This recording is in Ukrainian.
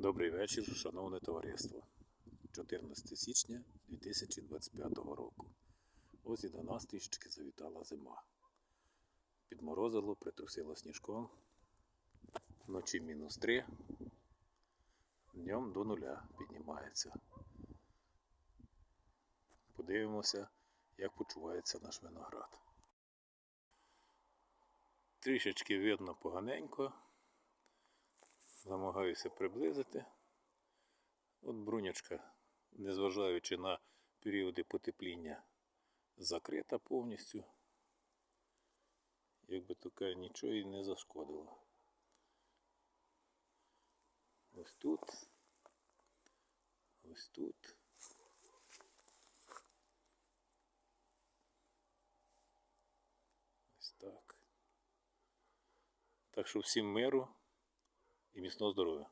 Добрий вечір, шановне товариство. 14 січня 2025 року. Ось і до нас трішечки завітала зима. Підморозило, притрусило сніжком. Вночі мінус 3. Днем до нуля піднімається. Подивимося, як почувається наш виноград. Трішечки видно поганенько. Намагаюся приблизити. От брунячка, незважаючи на періоди потепління, закрита повністю. Якби таке нічого і не зашкодило. Ось тут. Ось тут. Ось так. Так що всім миру і міцного здоров'я.